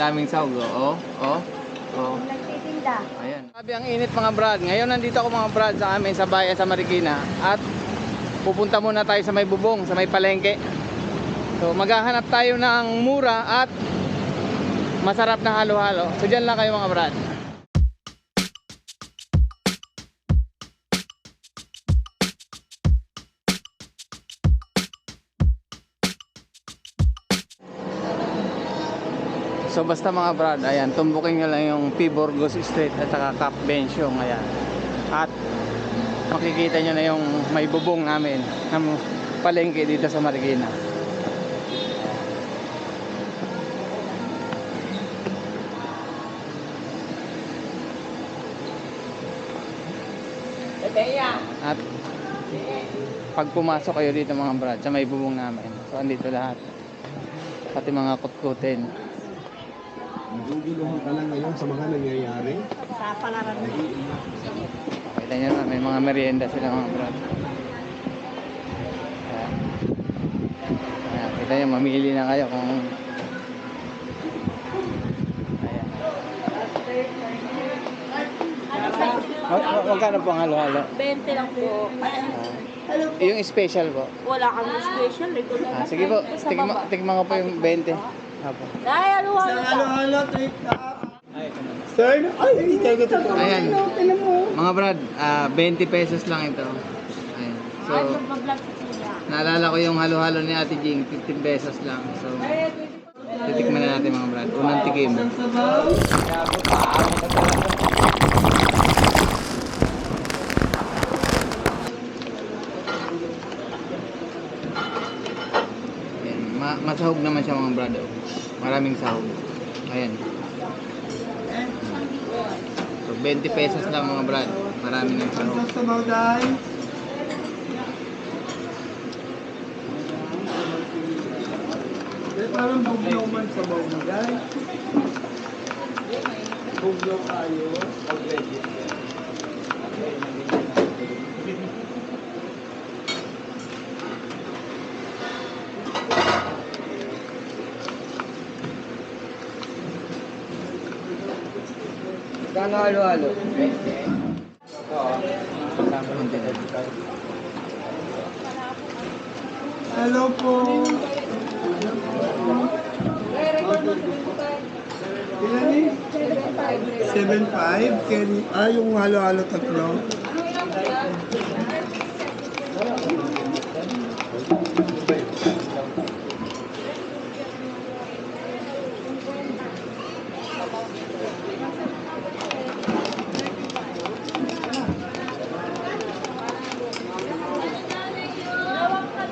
daming sahog. Oh, oh, oh. Nagtitinda. Ayan. Sabi ang init mga brad. Ngayon nandito ako mga brad sa amin sa bayan sa Marikina. At pupunta muna tayo sa may bubong, sa may palengke. So maghahanap tayo ng mura at masarap na halo-halo. So dyan lang kayo mga brad. So basta mga brad, ayan, tumbukin nyo lang yung P. Burgos Street at saka Cap Bensyong, ayan. At makikita nyo na yung may bubong namin ng palengke dito sa Marikina. At pag pumasok kayo dito mga brad, sa may bubong namin. So andito lahat. Pati mga kutkutin. Naguguluhan ka lang ngayon sa mga nangyayari. Sa pangalan mo. Kita nyo na, may mga merienda sila mga brad. Ayan. Ayan, kita nyo, mamili na kayo kung... Ayan. Mag magkano po ang halo-halo? 20 lang po. Yung special po. Wala kang special. Eh. Ah, sige po, tigma, tigma ko po yung 20. Apo. Dahil aluhan ka. Halo-halo, take Sir, ay. Ayan. Mga brad, ah, 20 pesos lang ito. Ayan. So, Ay. Naalala ko yung halo-halo ni Ate Jing, 15 pesos lang. So, titikman na natin mga brad. Unang tikim. Ayan, ma masahog naman siya mga brad. oh. Maraming sahog. Ayan. So, 20 pesos lang mga brad. Marami ng sahog. Eh, parang bugnaw man sa Mauday. Bugnaw kayo. Already. Kano halo-halo? Hello po. Ilan eh? 7.5? Can, ah, yung halo-halo tatlo.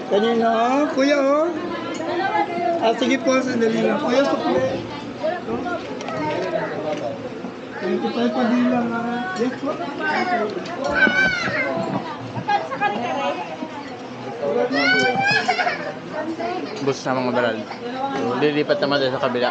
Kanina, oh, kuya, oh. Ah, sige po, sandali lang. Kuya, sukli. Thank you, tayo pa din lang, ah. Yes po. Bus na mga. So, lilipat naman tayo sa kabila.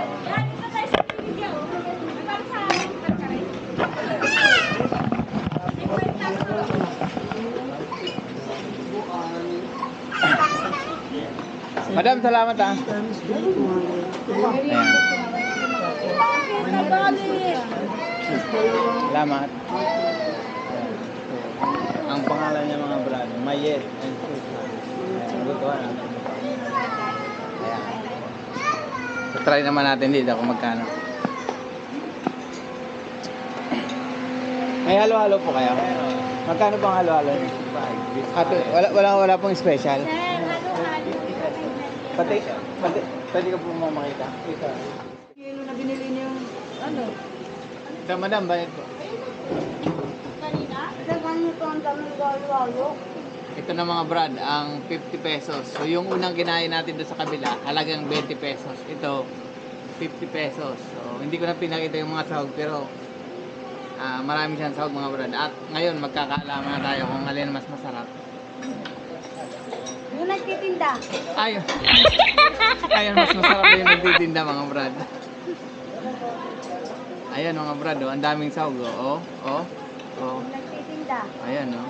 Madam, salamat ah. Two, 200. Ayan. Salamat. Ang pangalan niya mga brad, Mayet and Susan. Ayan, natin. Ayan. So, try naman natin dito kung magkano. May halo-halo po kayo? Magkano bang halo-halo? Ate, wala, wala, wala pong special? Pati, pati, pwede ka po mamakita. Kilo na binili niyo yung ano? Ito, madam, bayad po. Kanina? Ganyan ito ang daming galo-galo. Ito na mga brad, ang 50 pesos. So yung unang kinain natin doon sa kabila, halagang 20 pesos. Ito, 50 pesos. So hindi ko na pinakita yung mga sahog, pero ah marami siyang sahog mga brad. At ngayon, magkakaalaman na tayo kung alin mas masarap. Yung nagtitinda. Ayun. Ayun, mas masarap na yung nagtitinda mga brad. Ayan mga brad, oh, ang daming sahog. Oh, oh, oh. Yung nagtitinda. Ayan, oh.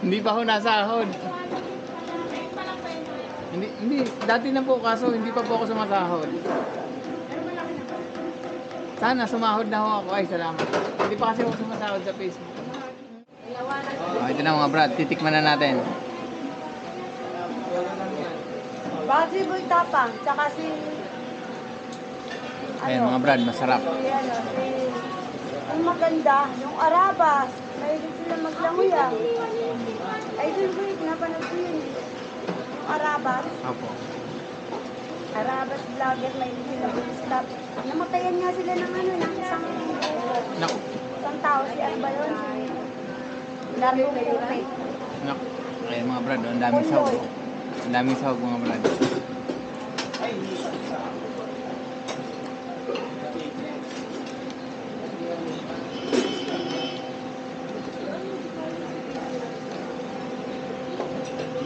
Hindi pa ho nasahod. Hindi, hindi. Dati na po kaso hindi pa po ako sumasahod. Sana sumahod na ho ako. Ay, salamat. Hindi pa kasi ako sumasahod sa Facebook. Oh, ito na mga brad, titikman na natin. Baka si Boy Tapang, tsaka si... Ayan mga brad, masarap. Si, ano, si... Ang maganda, yung Arabas. Mahilig sila maglanguya. Ay, doon ko yun, napanood ko yun. Yung Arabas. Opo. Arabas vlogger, mahilig sila mag-stop. Namatayan nga sila ng ano, ng isang... Naku, Isang tao, si ano ba yun? Si Largo Pupe. naku. Ayan mga brad, oh, ang daming sahog. oh. Ang daming sahog mga brad.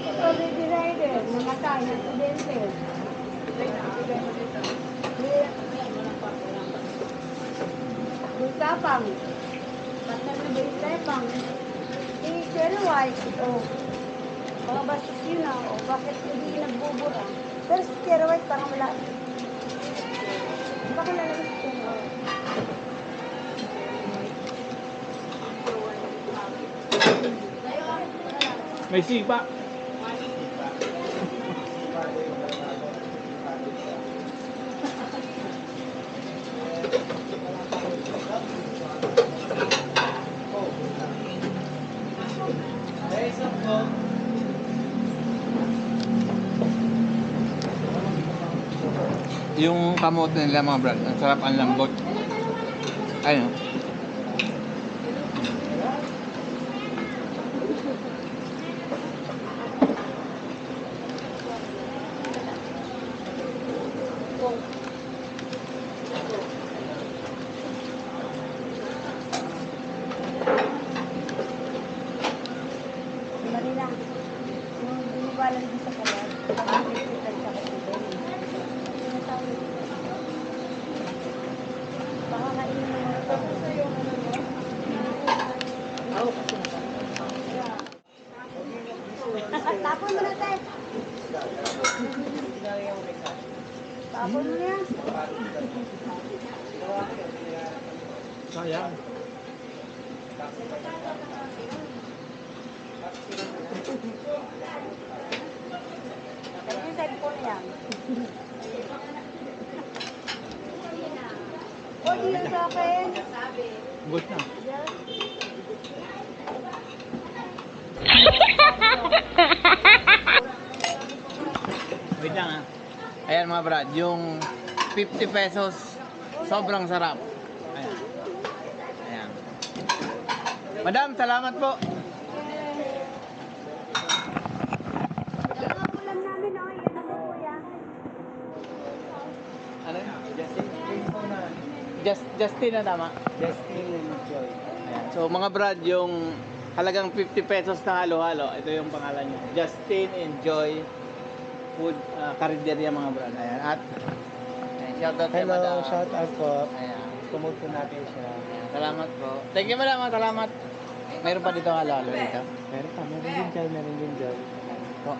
Ito, Baby Rider, namatay ng studente. Bultapang. Partner na Bultapang. Eh, Cherry White, ito. Mga bastos yun ah. O, bakit hindi nagbubura? Pero si Cherry White parang wala. Baka lalabas ko. May sipa. Yung kamote nila mga brad, ang sarap ang lambot. Ayun. Marina, yung binibalan din sa kalat, ang hospital sa hospital. Sinasawit. Baka kainin mo mga ito. Tapon mo na tayo. Tapon mo yan. Sayang. Kaya yung cellphone yan. O, di yan sa akin. Good na. Wait lang ah. Ayan mga brad, yung 50 pesos, sobrang sarap. Ayan. Ayan. Madam, salamat po. Just, Justin na tama. Justin and Joy. Ayan. So mga brad, yung halagang 50 pesos na halo-halo, ito yung pangalan niya. Justin Enjoy Food uh, Carinderia mga brad. Ayan. At ayan, shoutout kay Hello, Madam. shout out po. Ayan. Promote po natin siya. Ayan. Salamat po. Thank you madam, ah, salamat. Mayroon pa dito halo-halo dito. Meron pa, meron din dyan, meron din dyan. Po.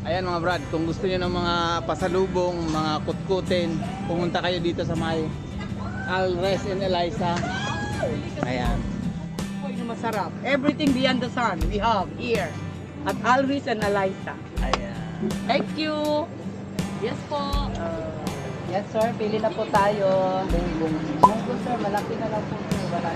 Ayan mga brad, kung gusto niyo ng mga pasalubong, mga kutkutin, pumunta kayo dito sa may Alres and Eliza. Ayan. masarap. Everything beyond the sun we have here at Alvis and Eliza. Ayan. Thank you. Yes po. Yes sir, pili na po tayo. Munggo sir, malaki na lang po. Wala